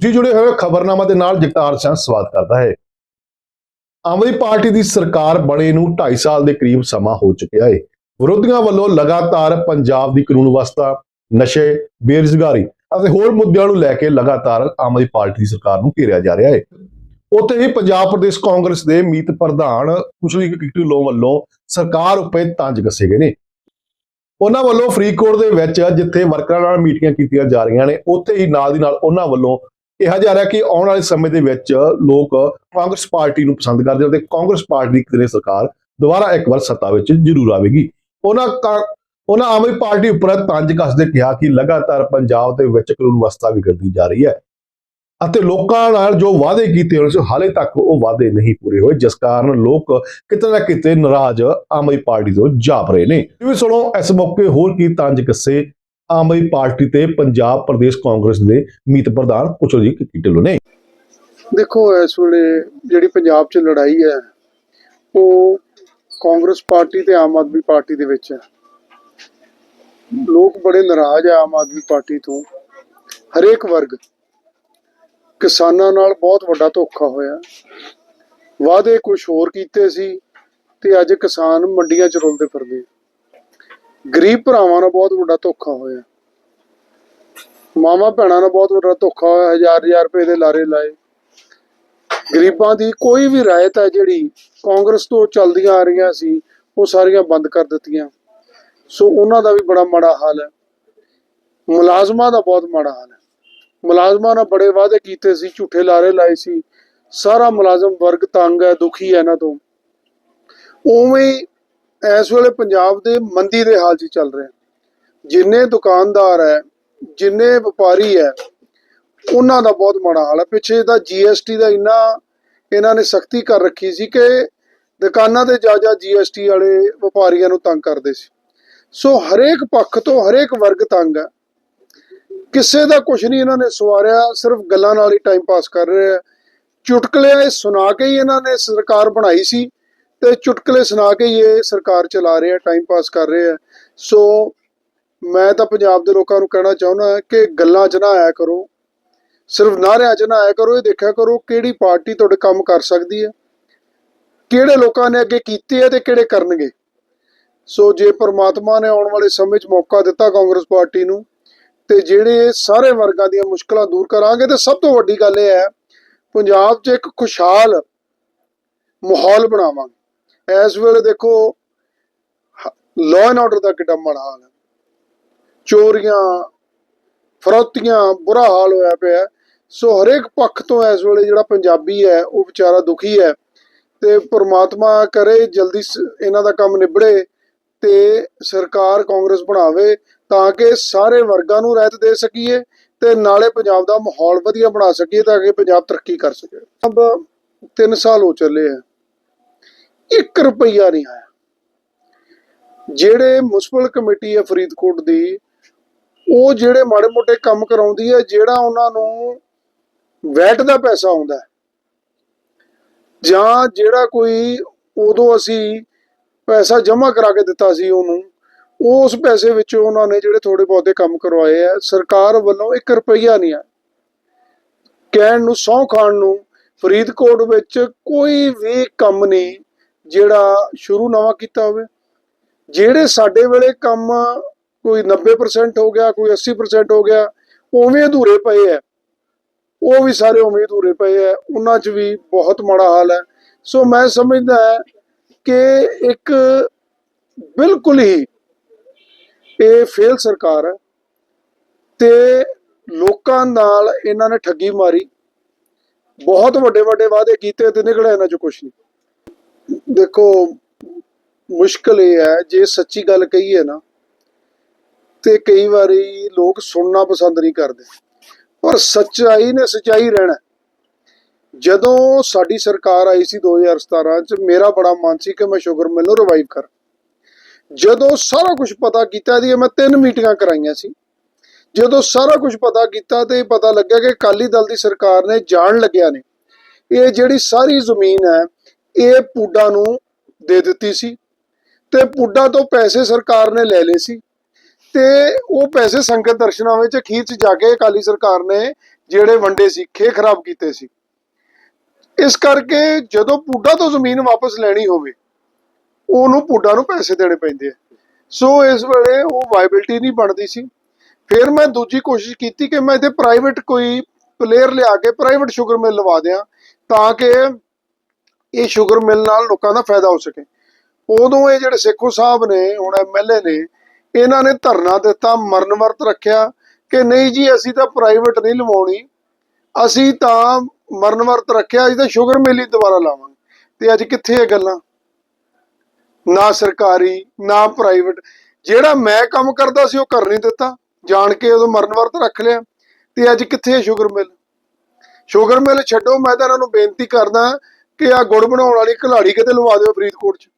ਤੁਸੀਂ ਜੁੜੇ ਹੋਏ ਖਬਰਨਾਮਾ ਦੇ ਨਾਲ, ਜਗਤਾਰ ਸਿੰਘ ਸਵਾਗਤ ਕਰਦਾ ਹੈ। ਆਮ ਆਦਮੀ ਪਾਰਟੀ ਦੀ ਸਰਕਾਰ ਬਣੇ ਨੂੰ 2.5 ਸਾਲ ਦੇ ਕਰੀਬ ਸਮਾਂ ਹੋ ਚੁੱਕਿਆ ਹੈ। ਵਿਰੋਧੀਆਂ ਵੱਲੋਂ ਲਗਾਤਾਰ ਪੰਜਾਬ ਦੀ ਕਾਨੂੰਨ ਵਿਵਸਥਾ, ਨਸ਼ੇ, ਬੇਰੁਜ਼ਗਾਰੀ ਅਤੇ ਹੋਰ ਮੁੱਦਿਆਂ ਨੂੰ ਲੈ ਕੇ ਲਗਾਤਾਰ ਆਮ ਆਦਮੀ ਪਾਰਟੀ ਦੀ ਸਰਕਾਰ ਨੂੰ ਘੇਰਿਆ ਜਾ ਰਿਹਾ ਹੈ। ਉੱਥੇ ਹੀ ਪੰਜਾਬ ਪ੍ਰਦੇਸ਼ ਕਾਂਗਰਸ ਦੇ ਮੀਤ ਪ੍ਰਧਾਨ ਕੁਸ਼ਲੀ ਕਿਕਟੂ ਲੋ ਵੱਲੋਂ ਸਰਕਾਰ ਉੱਪਰ ਤੰਜ ਕੱਸੇ ਗਏ ਨੇ। ਉਹਨਾਂ ਵੱਲੋਂ ਫਰੀਦਕੋਟ ਦੇ ਵਿੱਚ ਜਿੱਥੇ ਵਰਕਰਾਂ ਨਾਲ ਮੀਟਿੰਗਾਂ ਕੀਤੀਆਂ ਜਾ ਰਹੀਆਂ ਨੇ, ਉੱਥੇ ਹੀ ਨਾਲ ਦੀ ਨਾਲ ਉਹਨਾਂ ਵੱਲੋਂ ਕਿਹਾ ਜਾ ਰਿਹਾ ਕਿ ਆਉਣ ਵਾਲੇ ਸਮੇਂ ਦੇ ਵਿੱਚ ਲੋਕ ਕਾਂਗਰਸ ਪਾਰਟੀ ਨੂੰ ਪਸੰਦ ਕਰਦੇ ਹਨ ਤੇ ਕਾਂਗਰਸ ਪਾਰਟੀ ਦੀ ਕਿਤੇ ਸਰਕਾਰ ਦੁਬਾਰਾ ਇੱਕ ਵਾਰ ਸੱਤਾ ਵਿੱਚ ਜ਼ਰੂਰ ਆਵੇਗੀ। ਉਹਨਾਂ ਉਹਨਾਂ ਆਮ ਆਦਮੀ ਪਾਰਟੀ ਉੱਪਰ ਤੰਜ ਕੱਸਦੇ ਕਿਹਾ ਕਿ ਲਗਾਤਾਰ ਪੰਜਾਬ ਦੇ ਵਿੱਚ ਕਾਨੂੰਨ ਵਿਵਸਥਾ ਵਿਗੜਦੀ ਜਾ ਰਹੀ ਹੈ ਅਤੇ ਲੋਕਾਂ ਨਾਲ ਜੋ ਵਾਅਦੇ ਕੀਤੇ ਹੋਏ ਸੀ, ਹਾਲੇ ਤੱਕ ਉਹ ਵਾਅਦੇ ਨਹੀਂ ਪੂਰੇ ਹੋਏ, ਜਿਸ ਕਾਰਨ ਲੋਕ ਕਿਤੇ ਨਾ ਕਿਤੇ ਨਾਰਾਜ਼ ਆਮ ਆਦਮੀ ਪਾਰਟੀ ਤੋਂ ਜਾਪ ਰਹੇ ਨੇ। ਜਿਵੇਂ ਸੁਣੋ, ਇਸ ਮੌਕੇ ਹੋਰ ਕੀ ਤੰਜ ਕੱਸੇ ਆਮ ਆਦਮੀ ਪਾਰਟੀ ਤੇ ਪੰਜਾਬ ਪ੍ਰਦੇਸ਼ ਕਾਂਗਰਸ ਦੇ ਮੀਤ ਪ੍ਰਧਾਨ ਕੁਚਲਜੀਤ ਢਿੱਲੋਂ ਨੇ। ਦੇਖੋ, ਇਸ ਵੇਲੇ ਜਿਹੜੀ ਪੰਜਾਬ 'ਚ ਲੜਾਈ ਹੈ, ਉਹ ਕਾਂਗਰਸ ਪਾਰਟੀ ਤੇ ਆਮ ਆਦਮੀ ਪਾਰਟੀ ਦੇ ਵਿੱਚ ਹੈ। ਲੋਕ ਬੜੇ ਨਾਰਾਜ਼ ਆ ਆਮ ਆਦਮੀ ਪਾਰਟੀ ਤੋਂ। ਹਰੇਕ ਵਰਗ ਕਿਸਾਨਾਂ ਨਾਲ ਬਹੁਤ ਵੱਡਾ ਧੋਖਾ ਹੋਇਆ। ਵਾਅਦੇ ਕੁਝ ਹੋਰ ਕੀਤੇ ਸੀ ਤੇ ਅੱਜ ਕਿਸਾਨ ਮੰਡੀਆਂ 'ਚ ਰੁਲਦੇ ਫਿਰਦੇ। ਗਰੀਬ ਭਰਾਵਾਂ ਨਾਲ ਬਹੁਤ ਵੱਡਾ ਧੋਖਾ ਹੋਇਆ। ਮਾਮਾ ਭੈਣਾਂ ਨਾਲ ਬਹੁਤ ਵੱਡਾ ਧੋਖਾ ਹੋਇਆ, ਹਜ਼ਾਰ ਹਜ਼ਾਰ ਰੁਪਏ ਦੇ ਲਾਰੇ ਲਾਏ। ਗਰੀਬਾਂ ਦੀ ਕੋਈ ਵੀ ਰਾਇਤ ਹੈ ਜਿਹੜੀ ਕਾਂਗਰਸ ਤੋਂ ਚੱਲਦੀਆਂ ਆ ਰਹੀਆਂ ਸੀ, ਉਹ ਸਾਰੀਆਂ ਬੰਦ ਕਰ ਦਿੱਤੀਆਂ। ਸੋ ਉਹਨਾਂ ਦਾ ਵੀ ਬੜਾ ਮਾੜਾ ਹਾਲ ਹੈ। ਮੁਲਾਜ਼ਮਾਂ ਦਾ ਬਹੁਤ ਮਾੜਾ ਹਾਲ ਹੈ। ਮੁਲਾਜ਼ਮਾਂ ਨਾਲ ਬੜੇ ਵਾਅਦੇ ਕੀਤੇ ਸੀ, ਝੂਠੇ ਲਾਰੇ ਲਾਏ ਸੀ। ਸਾਰਾ ਮੁਲਾਜ਼ਮ ਵਰਗ ਤੰਗ ਹੈ, ਦੁਖੀ ਹੈ ਇਹਨਾਂ ਤੋਂ। ਉਵੇਂ ਇਸ ਵੇਲੇ ਪੰਜਾਬ ਦੇ ਮੰਦੀ ਦੇ ਹਾਲ 'ਚ ਚੱਲ ਰਿਹਾ। ਜਿੰਨੇ ਦੁਕਾਨਦਾਰ ਹੈ, ਜਿੰਨੇ ਵਪਾਰੀ ਹੈ, ਉਹਨਾਂ ਦਾ ਬਹੁਤ ਮਾੜਾ ਹਾਲ ਹੈ। ਪਿੱਛੇ ਦਾ ਜੀਐਸਟੀ ਦਾ ਇੰਨਾ ਇਹਨਾਂ ਨੇ ਸਖਤੀ ਕਰ ਰੱਖੀ ਸੀ ਕਿ ਦੁਕਾਨਾਂ ਤੇ ਜਾ ਜਾ ਜੀਐਸਟੀ ਵਾਲੇ ਵਪਾਰੀਆਂ ਨੂੰ ਤੰਗ ਕਰਦੇ ਸੀ। ਸੋ ਹਰੇਕ ਪੱਖ ਤੋਂ ਹਰੇਕ ਵਰਗ ਤੰਗ ਹੈ। ਕਿਸੇ ਦਾ ਕੁਝ ਨਹੀਂ ਇਹਨਾਂ ਨੇ ਸਵਾਰਿਆ, ਸਿਰਫ ਗੱਲਾਂ ਨਾਲ ਹੀ ਟਾਈਮ ਪਾਸ ਕਰ ਰਹੇ ਆ ਚੁਟਕਲੇ ਇਹ ਸੁਣਾ ਕੇ ਹੀ ਇਹਨਾਂ ਨੇ ਸਰਕਾਰ ਬਣਾਈ ਸੀ। ਤੇ ਚੁਟਕਲੇ ਸੁਣਾ ਕੇ ਹੀ ਇਹ ਸਰਕਾਰ ਚਲਾ ਰਹੇ ਹੈ ਟਾਈਮ ਪਾਸ ਕਰ ਰਹੇ ਹੈ ਸੋ ਮੈਂ ਤਾਂ ਪੰਜਾਬ ਦੇ ਲੋਕਾਂ ਨੂੰ ਕਹਿਣਾ ਚਾਹੁੰਦਾ ਕਿ ਗੱਲਾਂ 'ਚ ਨਾ ਆਇਆ ਕਰੋ। ਸਿਰਫ ਨਾਰਿਆਂ 'ਚ ਨਾ ਆਇਆ ਕਰੋ, ਇਹ ਦੇਖਿਆ ਕਰੋ ਕਿਹੜੀ ਪਾਰਟੀ ਤੁਹਾਡੇ ਕੰਮ ਕਰ ਸਕਦੀ ਹੈ। ਕਿਹੜੇ ਲੋਕਾਂ ਨੇ ਅੱਗੇ ਕੀਤੇ ਹੈ ਤੇ ਕਿਹੜੇ ਕਰਨਗੇ। ਸੋ ਜੇ ਪ੍ਰਮਾਤਮਾ ਨੇ ਆਉਣ ਵਾਲੇ ਸਮੇਂ 'ਚ ਮੌਕਾ ਦਿੱਤਾ ਕਾਂਗਰਸ ਪਾਰਟੀ ਨੂੰ, ਤੇ ਜਿਹੜੇ ਸਾਰੇ ਵਰਗਾਂ ਦੀਆਂ ਮੁਸ਼ਕਲਾਂ ਦੂਰ ਕਰਾਂਗੇ, ਤੇ ਸਭ ਤੋਂ ਵੱਡੀ ਗੱਲ ਇਹ ਹੈ, ਪੰਜਾਬ 'ਚ ਇੱਕ ਖੁਸ਼ਹਾਲ ਮਾਹੌਲ ਬਣਾਵਾਂਗੇ। ਇਸ ਵੇਲੇ ਦੇਖੋ ਲਾਅ ਐਂਡ ਆਰਡਰ ਦਾ ਕਿੱਡਾ ਮਾੜਾ ਹਾਲ ਹੈ। ਚੋਰੀਆਂ, ਫਰੋਤੀਆਂ, ਬੁਰਾ ਹਾਲ ਹੋਇਆ ਪਿਆ ਸੋ ਹਰੇਕ ਪੱਖ ਤੋਂ ਇਸ ਵੇਲੇ ਜਿਹੜਾ ਪੰਜਾਬੀ ਹੈ, ਉਹ ਵਿਚਾਰਾ ਦੁਖੀ ਹੈ ਤੇ ਪ੍ਰਮਾਤਮਾ ਕਰੇ ਜਲਦੀ ਇਹਨਾਂ ਦਾ ਕੰਮ ਨਿਬੜੇ ਤੇ ਸਰਕਾਰ ਕਾਂਗਰਸ ਬਣਾਵੇ ਤਾਂ ਕਿ ਸਾਰੇ ਵਰਗਾਂ ਨੂੰ ਰਹਿਤ ਦੇ ਸਕੀਏ ਤੇ ਨਾਲੇ ਪੰਜਾਬ ਦਾ ਮਾਹੌਲ ਵਧੀਆ ਬਣਾ ਸਕੀਏ ਤਾਂ ਕਿ ਪੰਜਾਬ ਤਰੱਕੀ ਕਰ ਸਕੇ। ਅਬ 3 ਸਾਲ ਹੋ ਚੱਲੇ ਆ 1 ਰੁਪਈਆ ਨਹੀਂ ਆਇਆ। ਜਿਹੜੇ ਮੁਨਸਪਲ ਕਮੇਟੀ ਹੈ ਫਰੀਦਕੋਟ ਦੀ, ਉਹ ਜਿਹੜੇ ਮਾੜੇ ਮੋਟੇ ਕੰਮ ਕਰਾਉਂਦੀ ਹੈ, ਜਿਹੜਾ ਉਹਨਾਂ ਨੂੰ ਵੈਟ ਦਾ ਪੈਸਾ ਆਉਂਦਾ ਜਾਂ ਜਿਹੜਾ ਕੋਈ ਉਦੋਂ ਅਸੀਂ ਪੈਸਾ ਜਮ੍ਹਾਂ ਕਰਾ ਕੇ ਦਿੱਤਾ ਸੀ ਉਹਨੂੰ ਉਸ ਪੈਸੇ ਵਿੱਚੋਂ ਉਹਨਾਂ ਨੇ ਜਿਹੜੇ ਥੋੜੇ ਬਹੁਤੇ ਕੰਮ ਕਰਵਾਏ ਆ ਸਰਕਾਰ ਵੱਲੋਂ 1 ਰੁਪਈਆ ਨਹੀਂ ਆ ਕਹਿਣ ਨੂੰ, ਸਹੁੰ ਖਾਣ ਨੂੰ ਫਰੀਦਕੋਟ ਵਿੱਚ ਕੋਈ ਵੀ ਕੰਮ ਨਹੀਂ ਜਿਹੜਾ ਸ਼ੁਰੂ ਨਵਾਂ ਕੀਤਾ ਹੋਵੇ। ਜਿਹੜੇ ਸਾਡੇ ਵੇਲੇ ਕੰਮ ਕੋਈ 90% ਹੋ ਗਿਆ, ਕੋਈ 80% ਹੋ ਗਿਆ, ਉਵੇਂ ਅਧੂਰੇ ਪਏ ਆ ਉਹ ਵੀ ਸਾਰੇ ਉਵੇਂ ਅਧੂਰੇ ਪਏ ਆ ਉਹਨਾਂ 'ਚ ਵੀ ਬਹੁਤ ਮਾੜਾ ਹਾਲ ਹੈ ਸੋ ਮੈਂ ਸਮਝਦਾ ਕਿ ਇੱਕ ਬਿਲਕੁਲ ਹੀ ਇਹ ਫੇਲ ਸਰਕਾਰ ਹੈ ਤੇ ਲੋਕਾਂ ਨਾਲ ਇਹਨਾਂ ਨੇ ਠੱਗੀ ਮਾਰੀ। ਬਹੁਤ ਵੱਡੇ ਵੱਡੇ ਵਾਅਦੇ ਕੀਤੇ ਤੇ ਨਿਕਲਿਆ ਇਹਨਾਂ 'ਚ ਕੁਝ ਨਹੀਂ। ਦੇਖੋ, ਮੁਸ਼ਕਲ ਇਹ ਹੈ, ਜੇ ਸੱਚੀ ਗੱਲ ਕਹੀਏ ਨਾ, ਤੇ ਕਈ ਵਾਰੀ ਲੋਕ ਸੁਣਨਾ ਪਸੰਦ ਨਹੀਂ ਕਰਦੇ। ਪਰ ਸੱਚਾਈ ਨੇ ਸੱਚਾਈ ਰਹਿਣਾ। ਜਦੋਂ ਸਾਡੀ ਸਰਕਾਰ ਆਈ ਸੀ 2017 ਚ, ਮੇਰਾ ਬੜਾ ਮਨ ਸੀ ਕਿ ਮੈਂ ਸ਼ੂਗਰ ਮਿਲ ਨੂੰ ਰਿਵਾਈਵ ਕਰ। ਜਦੋਂ ਸਾਰਾ ਕੁਝ ਪਤਾ ਕੀਤਾ ਦੀ ਮੈਂ ਤਿੰਨ ਮੀਟਿੰਗਾਂ ਕਰਾਈਆਂ ਸੀ। ਜਦੋਂ ਸਾਰਾ ਕੁਝ ਪਤਾ ਕੀਤਾ ਤੇ ਪਤਾ ਲੱਗਿਆ ਕਿ ਅਕਾਲੀ ਦਲ ਦੀ ਸਰਕਾਰ ਨੇ ਜਾਣ ਲੱਗਿਆ ਨੇ। ਇਹ ਜਿਹੜੀ ਸਾਰੀ ਜ਼ਮੀਨ ਹੈ ਇਹ ਪੂਡਾ ਨੂੰ ਦੇ ਦਿੱਤੀ ਸੀ ਤੇ ਪੁੱਡਾ ਤੋਂ ਪੈਸੇ ਸਰਕਾਰ ਨੇ ਲੈ ਲਏ ਸੀ ਤੇ ਉਹ ਪੈਸੇ ਸੰਗਤ ਦਰਸ਼ਨਾਂ ਵਿੱਚ ਅਖੀਰ ਜਾ ਕੇ ਅਕਾਲੀ ਸਰਕਾਰ ਨੇ ਜਿਹੜੇ ਵੰਡੇ ਸੀ ਖੇ ਖਰਾਬ ਕੀਤੇ ਸੀ। ਇਸ ਕਰਕੇ ਜਦੋਂ ਪੁੱਡਾ ਤੋਂ ਜ਼ਮੀਨ ਵਾਪਸ ਲੈਣੀ ਹੋਵੇ, ਉਹਨੂੰ ਪੁੱਡਾ ਨੂੰ ਪੈਸੇ ਦੇਣੇ ਪੈਂਦੇ ਆ। ਸੋ ਇਸ ਵੇਲੇ ਉਹ ਵਾਇਬਿਲਟੀ ਨਹੀਂ ਬਣਦੀ ਸੀ। ਫਿਰ ਮੈਂ ਦੂਜੀ ਕੋਸ਼ਿਸ਼ ਕੀਤੀ ਕਿ ਮੈਂ ਇੱਥੇ ਪ੍ਰਾਈਵੇਟ ਕੋਈ ਪਲੇਅਰ ਲਿਆ ਕੇ ਪ੍ਰਾਈਵੇਟ ਸ਼ੂਗਰ ਮਿਲ ਲਵਾ ਦਿਆਂ ਤਾਂ ਕਿ ਇਹ ਸ਼ੂਗਰ ਮਿਲ ਨਾਲ ਲੋਕਾਂ ਦਾ ਫਾਇਦਾ ਹੋ ਸਕੇ। ਉਦੋਂ ਇਹ ਜਿਹੜੇ ਸੇਖੋ ਸਾਹਿਬ ਨੇ, ਹੁਣ ਐਮਐਲਏ ਨੇ, ਇਹਨਾਂ ਨੇ ਧਰਨਾ ਦਿੱਤਾ, ਮਰਨ ਵਰਤ ਰੱਖਿਆ ਕਿ ਨਹੀਂ ਜੀ, ਅਸੀਂ ਤਾਂ ਪ੍ਰਾਈਵੇਟ ਨਹੀਂ ਲਵਾਉਣੀ। ਅਸੀਂ ਤਾਂ ਮਰਨ ਵਰਤ ਰੱਖਿਆ, ਅਸੀਂ ਤਾਂ ਸ਼ੂਗਰ ਮਿਲ ਹੀ ਦੁਬਾਰਾ ਲਾਵਾਂਗੇ। ਤੇ ਅੱਜ ਕਿੱਥੇ ਇਹ ਗੱਲਾਂ? ਨਾ ਸਰਕਾਰੀ, ਨਾ ਪ੍ਰਾਈਵੇਟ ਜਿਹੜਾ ਮੈਂ ਕੰਮ ਕਰਦਾ ਸੀ, ਉਹ ਕਰ ਨਹੀਂ ਦਿੱਤਾ। ਜਾਣ ਕੇ ਉਦੋਂ ਮਰਨ ਵਰਤ ਰੱਖ ਲਿਆ। ਤੇ ਅੱਜ ਕਿੱਥੇ ਹੈ ਸ਼ੂਗਰ ਮਿਲ? ਸ਼ੂਗਰ ਮਿਲ ਛੱਡੋ, ਮੈਂ ਤਾਂ ਇਹਨਾਂ ਨੂੰ ਬੇਨਤੀ ਕਰਦਾ ਕਿ ਆ ਗੁੜ ਬਣਾਉਣ ਵਾਲੀ ਘਲਾੜੀ ਕਿਤੇ ਲਵਾ ਦਿਓ ਫਰੀਦਕੋਟ 'ਚ।